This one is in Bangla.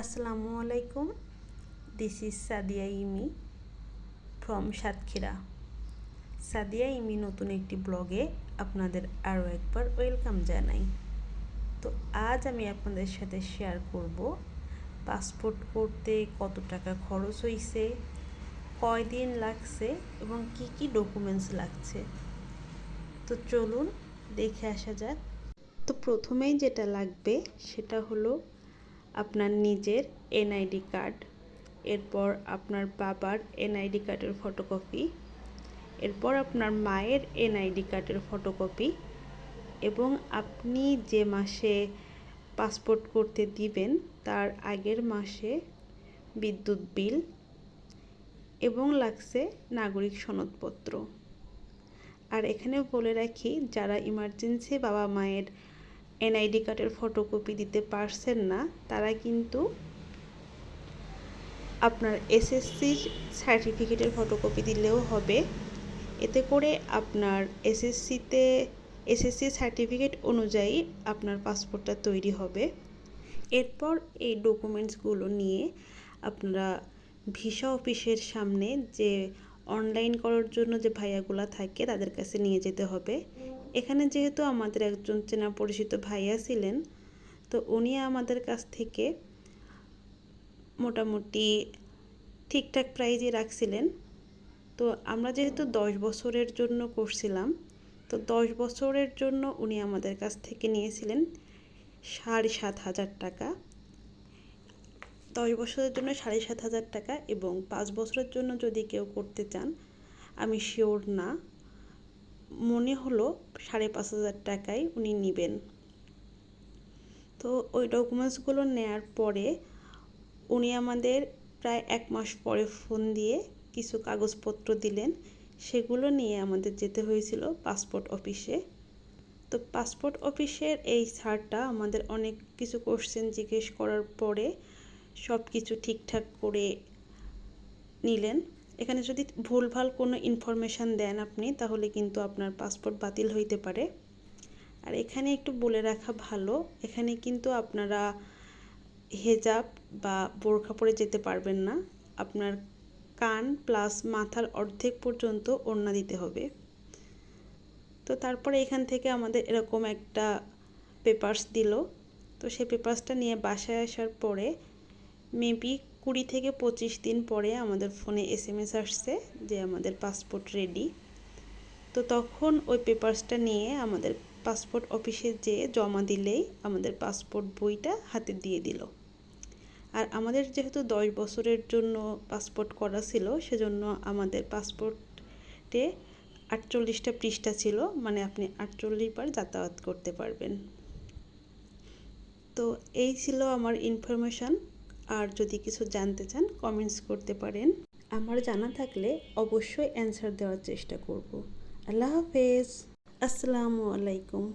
আসসালামু আলাইকুম। This is Sadia Imi from Satkhira. Sadia Imi নতুন একটি ব্লগে আপনাদের আরও একবার ওয়েলকাম জানাই। তো আজ আমি আপনাদের সাথে শেয়ার করব পাসপোর্ট করতে কত টাকা খরচ হয়েছে কয়দিন লাগছে এবং কি কি ডকুমেন্টস লাগছে। তো চলুন দেখে আসা যাক। তো প্রথমেই যেটা লাগবে সেটা হলো আপনার নিজের এনআইডি কার্ড এরপর আপনার বাবার এনআইডি কার্ডের ফটোকপি এরপর আপনার মায়ের এনআইডি কার্ডের ফটোকপি এবং আপনি যে মাসে পাসপোর্ট করতে দিবেন তার আগের মাসে বিদ্যুৎ বিল এবং লাগছে নাগরিক সনদপত্র। আর এখানে বলে রাখি, যারা ইমার্জেন্সি বাবা মায়ের এনআইডি কার্ডের ফটোকপি দিতে পারছেন না, তারা কিন্তু আপনার এসএসসির সার্টিফিকেটের ফটোকপি দিলেও হবে। এতে করে আপনার এসএসসিতে এসএসসি সার্টিফিকেট অনুযায়ী আপনার পাসপোর্টটা তৈরি হবে। এরপর এই ডকুমেন্টসগুলো নিয়ে আপনারা ভিসা অফিসের সামনে যে অনলাইন করার জন্য যে ভাইয়াগুলা থাকে, তাদের কাছে নিয়ে যেতে হবে। এখানে যেহেতু আমাদের একজন চেনা পরিচিত ভাইয়া ছিলেন তো উনি আমাদের কাছ থেকে মোটামুটি ঠিকঠাক প্রাইজই রাখছিলেন। তো আমরা যেহেতু দশ বছরের জন্য করছিলাম, তো দশ বছরের জন্য উনি আমাদের কাছ থেকে নিয়েছিলেন সাড়ে সাত হাজার টাকা। দশ বছরের জন্য সাড়ে সাত হাজার টাকা এবং পাঁচ বছরের জন্য যদি কেউ করতে চান, আমি শিওর না। মনে হলো সাড়ে পাঁচ হাজার টাকায় উনি নেবেন। তো ওই ডকুমেন্টসগুলো নেয়ার পরে উনি আমাদের প্রায় এক মাস পরে ফোন দিয়ে কিছু কাগজপত্র দিলেন। সেগুলো নিয়ে আমাদের যেতে হয়েছিল পাসপোর্ট অফিসে তো পাসপোর্ট অফিসের এই ছাড়টা আমাদের অনেক কিছু কোশ্চেন জিজ্ঞেস করার পরে সব কিছু ঠিকঠাক করে নিলেন। এখানে যদি ভুলভাল কোনো ইনফরমেশান দেন আপনি, তাহলে কিন্তু আপনার পাসপোর্ট বাতিল হইতে পারে। আর এখানে একটু বলে রাখা ভালো, এখানে কিন্তু আপনারা হেজাব বা বোরখা পরে যেতে পারবেন না। আপনার কান প্লাস মাথার অর্ধেক পর্যন্ত ওড়না দিতে হবে। তো তারপরে এখান থেকে আমাদের এরকম একটা পেপার্স দিল। তো সেই পেপার্সটা নিয়ে বাসায় আসার পরে মেবি কুড়ি থেকে পঁচিশ দিন পরে আমাদের ফোনে এস এম এস আসছে যে আমাদের পাসপোর্ট রেডি তো তখন ওই পেপার্সটা নিয়ে আমাদের পাসপোর্ট অফিসে যেয়ে জমা দিলেই আমাদের পাসপোর্ট বইটা হাতে দিয়ে দিল। আর আমাদের যেহেতু দশ বছরের জন্য পাসপোর্ট করা ছিল, সেজন্য আমাদের পাসপোর্টে আটচল্লিশটা পৃষ্ঠা ছিল মানে আপনি আটচল্লিশ বার যাতায়াত করতে পারবেন। তো এই ছিল আমার ইনফরমেশান আর যদি কিছু জানতে চান কমেন্টস করতে পারেন। আমার জানা থাকলে অবশ্যই অ্যান্সার দেওয়ার চেষ্টা করব। আল্লাহ হাফেজ। আসসালামু আলাইকুম।